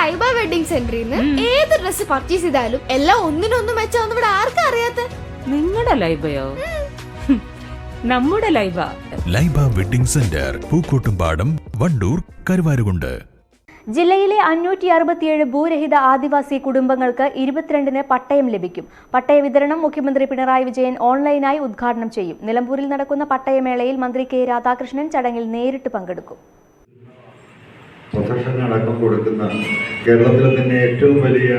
Laiba wedding സെന്ററിൽ നിന്ന് ഏത് ഡ്രസ് പർച്ചേസ് ചെയ്താലും എല്ലാം ഒന്നിനൊന്നും മെച്ചാന്ന് ഇവിടെ ആർക്കും അറിയാത്ത? നിങ്ങളുടെ ലൈബയോ? നമ്മുടെ Laiba. Laiba wedding centre Pookkottumpadam Vandoor Karuvarakundu. ജില്ലയിലെ അഞ്ഞൂറ്റി അറുപത്തിയേഴ് ഭൂരഹിത ആദിവാസി കുടുംബങ്ങൾക്ക് ഇരുപത്തിരണ്ടിന് പട്ടയം ലഭിക്കും. പട്ടയ വിതരണം മുഖ്യമന്ത്രി പിണറായി വിജയൻ ഓൺലൈനായി ഉദ്ഘാടനം ചെയ്യും. നിലമ്പൂരിൽ നടക്കുന്ന പട്ടയമേളയിൽ മന്ത്രി കെ രാധാകൃഷ്ണൻ ചടങ്ങിൽ നേരിട്ട് പങ്കെടുക്കും. പ്രൊഫഷൻ അടക്കം കൊടുക്കുന്ന കേരളത്തിലെ തന്നെ ഏറ്റവും വലിയ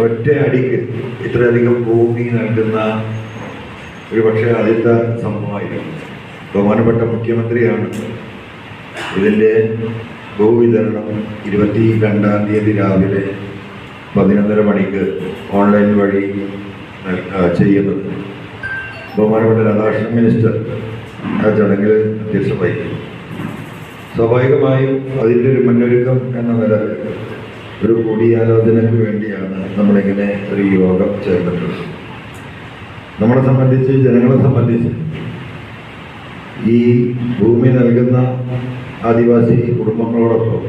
ഒറ്റ അടിക്ക് ഇത്രയധികം ഭൂമി നൽകുന്ന ഒരു പക്ഷേ ആദ്യത്തെ സംഭവമായിരുന്നു ബഹുമാനപ്പെട്ട മുഖ്യമന്ത്രിയാണ് ഇതിന്റെ ഭൂവിതരണം ഇരുപത്തി രണ്ടാം തീയതി രാവിലെ പതിനൊന്നര മണിക്ക് ഓൺലൈൻ വഴി ചെയ്യുന്നത്. ബഹുമാനപ്പെട്ട രാധാകൃഷ്ണൻ മിനിസ്റ്റർ ആ ചടങ്ങിൽ അധ്യക്ഷ വഹിക്കും സ്വാഭാവികമായും അതിന്റെ ഒരു മുന്നൊരുക്കം എന്ന നിലയിൽ ഒരു കൂടിയാലോചനയ്ക്ക് വേണ്ടിയാണ് നമ്മളിങ്ങനെ ഒരു യോഗം ചേർന്നിട്ടുള്ളത്. നമ്മളെ സംബന്ധിച്ച് ജനങ്ങളെ സംബന്ധിച്ച് ഈ ഭൂമി നൽകുന്ന ആദിവാസി കുടുംബങ്ങളോടൊപ്പം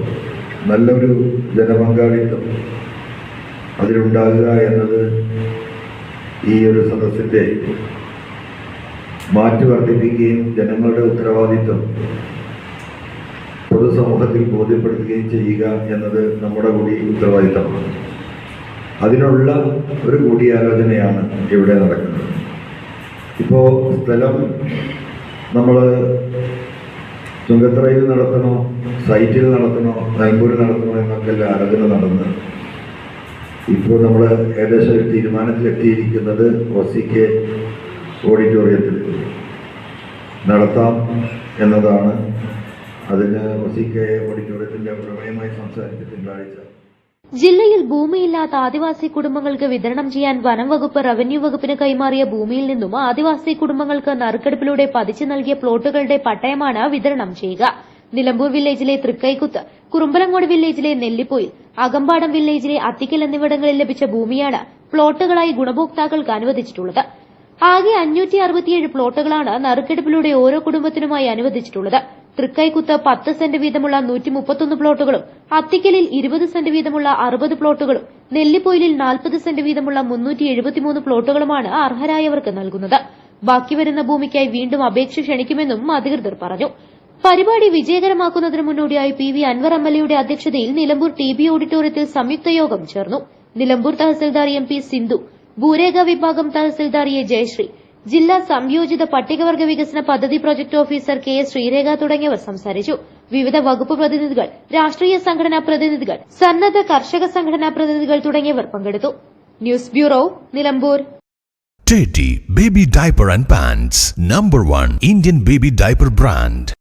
നല്ലൊരു ജനപങ്കാളിത്തം അതിലുണ്ടാകുക എന്നത് ഈ ഒരു സദസ്സിന്റെ മാറ്റി വർദ്ധിപ്പിക്കുകയും ജനങ്ങളുടെ ഉത്തരവാദിത്വം പൊതുസമൂഹത്തിൽ ബോധ്യപ്പെടുത്തുകയും ചെയ്യുക എന്നത് നമ്മുടെ കൂടി ഉത്തരവാദിത്തമാണ്. അതിനുള്ള ഒരു കൂടിയാലോചനയാണ് ഇവിടെ നടക്കുന്നത്. ഇപ്പോൾ സ്ഥലം നമ്മൾ ചുങ്കത്തറയിൽ നടത്തണോ സൈറ്റിൽ നടത്തണോ നിലമ്പൂരിൽ നടത്തണോ എന്നൊക്കെ ഉള്ള ആലോചന നടന്ന്. ഇപ്പോൾ നമ്മൾ ഏകദേശം ഒരു തീരുമാനത്തിലെത്തിയിരിക്കുന്നത് ഒ സി കെ ഓഡിറ്റോറിയത്തിൽ നടത്താം എന്നതാണ് അതിന് ഓഡിറ്റോറിയത്തിന്റെ പ്രമേയമായി സംസാരിച്ചു തിങ്കളാഴ്ച ജില്ലയിൽ ഭൂമിയില്ലാത്ത ആദിവാസി കുടുംബങ്ങൾക്ക് വിതരണം ചെയ്യാൻ വനം വകുപ്പ് റവന്യൂ വകുപ്പിന് കൈമാറിയ ഭൂമിയിൽ നിന്നും ആദിവാസി കുടുംബങ്ങൾക്ക് നറുക്കെടുപ്പിലൂടെ പതിച്ചു നൽകിയ പ്ലോട്ടുകളുടെ പട്ടയമാണ് വിതരണം ചെയ്യുക. നിലമ്പൂർ വില്ലേജിലെ തൃക്കൈക്കുത്ത് കുറുമ്പലങ്ങോട് വില്ലേജിലെ നെല്ലിപ്പൊയിൽ അകമ്പാടം വില്ലേജിലെ അത്തിക്കൽ എന്നിവിടങ്ങളിൽ ലഭിച്ച ഭൂമിയാണ് പ്ലോട്ടുകളായി ഗുണഭോക്താക്കൾക്ക് അനുവദിച്ചിട്ടുള്ളത്. ആകെ അഞ്ഞൂറ്റി അറുപത്തിയേഴ് പ്ലോട്ടുകളാണ് നറുക്കെടുപ്പിലൂടെ ഓരോ കുടുംബത്തിനുമായി അനുവദിച്ചിട്ടുള്ളത്. തൃക്കൈക്കുത്ത് പത്ത് സെന്റ് വീതമുള്ള നൂറ്റി മുപ്പത്തൊന്ന് പ്ലോട്ടുകളും അത്തിക്കലിൽ ഇരുപത് സെന്റ് വീതമുള്ള അറുപത് പ്ലോട്ടുകളും നെല്ലിപ്പൊയിലിൽ നാൽപ്പത് സെന്റ് വീതമുള്ള മുന്നൂറ്റി എഴുപത്തിമൂന്ന് പ്ലോട്ടുകളുമാണ് അർഹരായവർക്ക് നൽകുന്നത്. ബാക്കി വരുന്ന ഭൂമിക്കായി വീണ്ടും അപേക്ഷ ക്ഷണിക്കുമെന്നും അധികൃതർ പറഞ്ഞു. പരിപാടി വിജയകരമാക്കുന്നതിന് മുന്നോടിയായി പി വി അൻവർ എം അധ്യക്ഷതയിൽ നിലമ്പൂർ ടി ബി ഓഡിറ്റോറിയത്തിൽ സംയുക്ത യോഗം ചേർന്നു. നിലമ്പൂർ തഹസിൽദാർ എം പി സിന്ധു ഭൂരേഖ വിഭാഗം തഹസിൽദാർ എ ജയശ്രീ ജില്ലാ സംയോജിത പട്ടികവർഗ വികസന പദ്ധതി പ്രൊജക്ട് ഓഫീസർ കെ ശ്രീരേഖ തുടങ്ങിയവർ സംസാരിച്ചു. വിവിധ വകുപ്പ് പ്രതിനിധികൾ രാഷ്ട്രീയ സംഘടനാ പ്രതിനിധികൾ സന്നദ്ധ കർഷക സംഘടനാ പ്രതിനിധികൾ തുടങ്ങിയവർ പങ്കെടുത്തു. News bureau Nilambur. Teddy Baby Diaper and Pants number 1 Indian baby Diaper Brand.